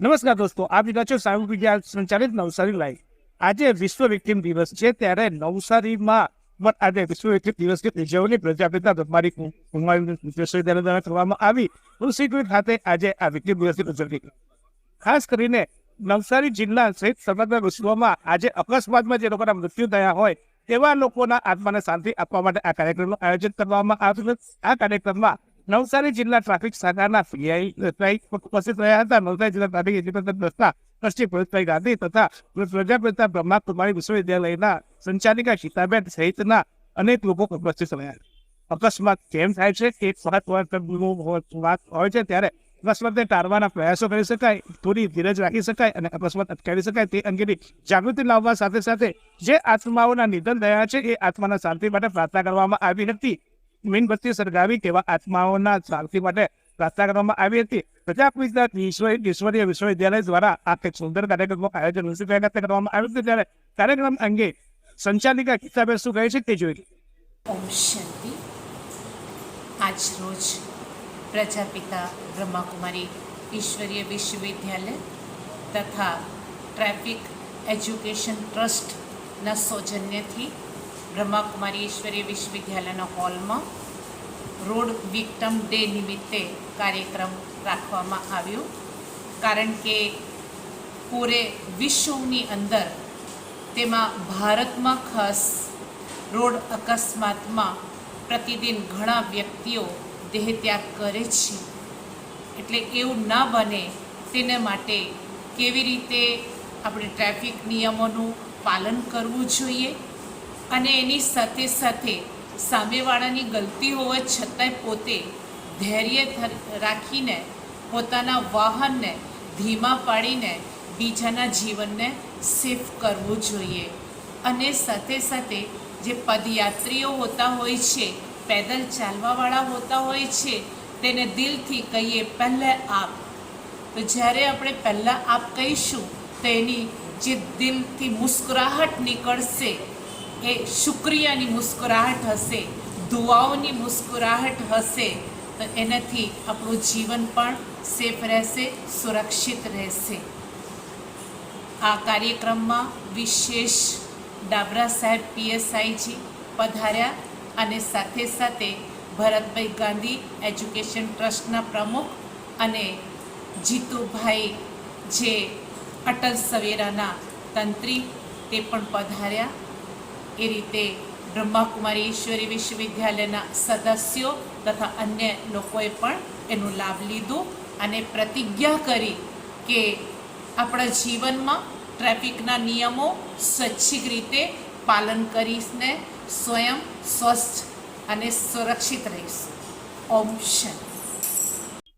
નમસ્કાર દોસ્તો, આપ જોતા છો સાયુ વિદ્યા સંચાલિત નવસારી લાઈવ. આજે વિશ્વ વિક્ટિમ દિવસ છે ત્યારે નવસારીમાં પણ આજે વિશ્વ વિક્ટિમ દિવસની ઉજવણી પ્રજાપિતા કુમારી વિશ્વવિદ્યાલય દ્વારા કરવામાં આવી. ઋષિકુંજ ખાતે આજે આ વિક્ટિમ દિવસની ઉજવણી. ખાસ કરીને નવસારી જિલ્લા સહિત સમગ્ર વિશ્વમાં આજે અકસ્માતમાં જે લોકોના મૃત્યુ થયા હોય તેવા લોકોના આત્માને શાંતિ આપવા માટે આ કાર્યક્રમનું આયોજન કરવામાં આવ્યું. આ કાર્યક્રમમાં નવસારી જિલ્લા ટ્રાફિક શાખાના પીઆઈ ઉપસ્થિત રહ્યા હતા. નવસારી જિલ્લા ટ્રાફિક એજ્યુકેશન ટ્રસ્ટના ટ્રસ્ટી ભરતભાઈ ગાંધી તથા પ્રજાપિતા બ્રહ્મા કુમારી વિશ્વવિદ્યાલયના સંચાલિકા ગીતાબેન સહિતના અનેક લોકો ઉપસ્થિત રહ્યા અકસ્માત કેમ થાય છે? એક વખત વાત હોય છે, ત્યારે અકસ્માતને ટાળવાના પ્રયાસો કરી શકાય થોડી ધીરજ રાખી શકાય અને અકસ્માત અટકાવી શકાય તે અંગેની જાગૃતિ લાવવા સાથે સાથે જે આત્માઓના નિધન થયા છે, એ આત્માના શાંતિ માટે પ્રાર્થના કરવામાં આવી હતી. મીણબત્તી સળગાવી તેવા આત્માઓના શાંતિ માટે પ્રાર્થના કરવામાં આવી હતી. પ્રજાપિતા ઈશ્વરી ઈશ્વરીય વિશ્વવિદ્યાલય દ્વારા આ એક સુંદર કાર્યક્રમનું આયોજન ઋષિભાઈ ખાતે કરવામાં આવ્યું હતું. ત્યારે કાર્યક્રમ અંગે સંચાલિકા ગીતાબેન શું કહે છે તે જોઈએ ઓમ શાંતિ. આજ રોજ પ્રજાપિતા બ્રહ્માકુમારી ઈશ્વરીય વિશ્વવિદ્યાલય તથા ટ્રાફિક એજ્યુકેશન ટ્રસ્ટના સૌજન્યથી બ્રહ્માકુમારી ઈશ્વરીય વિશ્વવિદ્યાલયના હોલમાં રોડ વિક્ટમ ડે નિમિત્તે કાર્યક્રમ રાખવામાં આવ્યો. કારણ કે પૂરે વિશ્વની અંદર તેમાં ભારતમાં ખાસ રોડ અકસ્માતમાં પ્રતિદિન ઘણા વ્યક્તિઓ દેહત્યાગ કરે છે. એટલે એવું ના બને તેના માટે કેવી રીતે આપણે ટ્રાફિક નિયમોનું પાલન કરવું જોઈએ? અને એની સાથે સાથે સામેવાળાની ગલતી હોવા છતાંય પોતે ધૈર્ય રાખીને પોતાના વાહનને ધીમા પાડીને બીજાના જીવનને સેફ કરવું જોઈએ. અને સાથે સાથે જે પદયાત્રીઓ હોતા હોય છે, પેદલ ચાલવાવાળા હોતા હોય છે, તેને દિલથી કહીએ પહેલાં આપ. તો જ્યારે આપણે પહેલાં આપ કહીશું, તો એની જે દિલથી મુસ્કરાહટ નીકળશે એ શુક્રિયાની મુસ્કરાહટ હશે, દુઆઓની મુસ્કરાહટ હશે, તો એનાથી આપણું જીવન પણ સેફ રહેશે, સુરક્ષિત રહેશે. આ કાર્યક્રમમાં વિશેષ ડાબરા સાહેબ પીએસઆઈજી પધાર્યા અને સાથે સાથે ભરતભાઈ ગાંધી એજ્યુકેશન ટ્રસ્ટના પ્રમુખ અને જીતુભાઈ જે અટલ સવેરાના તંત્રી તે પણ પધાર્યા. એ રીતે બ્રહ્માકુમારી ઈશ્વરી વિશ્વવિદ્યાલયના સદસ્યો તથા અન્ય લોકોએ પણ એનો લાભ લીધો અને પ્રતિજ્ઞા કરી કે આપણા જીવનમાં ટ્રાફિકના નિયમો સ્વૈચ્છિક રીતે પાલન કરીને સ્વયં સ્વસ્થ અને સુરક્ષિત રહીશું. ઓમ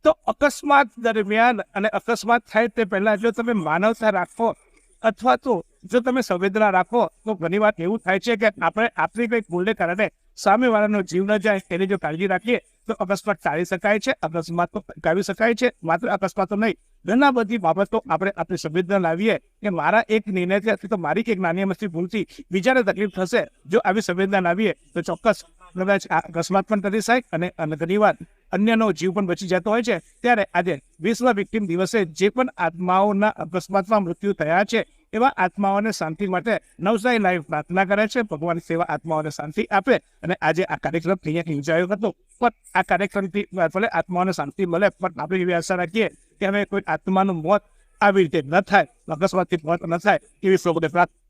તો અકસ્માત દરમિયાન અને અકસ્માત થાય તે પહેલાં જો તમે માનવતા રાખો અથવા તો જો તમે સંવેદના રાખો, તો ઘણી વાર એવું થાય છે કે આપણે આપણી કંઈક ભૂલને કારણે સામેવાળાનો જીવ ન જાય, તેની જો કાળજી રાખીએ, તો અકસ્માત ટાળી શકાય છે, અકસ્માતો અટકાવી શકાય છે, માત્ર અકસ્માતો નહીં. ઘણા બધી બાબતો આપણે આપણી સંવેદના લાવીએ કે મારા એક નિર્ણયથી અથવા તો મારી એક નાની અમસ્તી ભૂલથી બીજાને તકલીફ થશે, જો આવી સંવેદના લાવીએ, તો ચોક્કસ કદાચ અકસ્માત પણ કરી શકાય અને ઘણી વાર અન્યનો જીવ પણ બચી જતો હોય છે. ત્યારે આજે વિશ્વ વિક્ટિમ દિવસે જે પણ આત્માઓના અકસ્માતમાં મૃત્યુ થયા છે, એવા આત્માઓને શાંતિ માટે નવસારી લાઈવ પ્રાર્થના કરે છે. ભગવાન સેવા આત્માઓને શાંતિ આપે અને આજે આ કાર્યક્રમ અહીંયા યોજાયો હતો. પણ આ કાર્યક્રમથી ભલે આત્માઓને શાંતિ મળે. પણ આપણે એવી આશા રાખીએ કે હવે કોઈ આત્માનું મોત આવી રીતે ન થાય, અકસ્માતથી મોત ન થાય, એવી સૌને પ્રાર્થના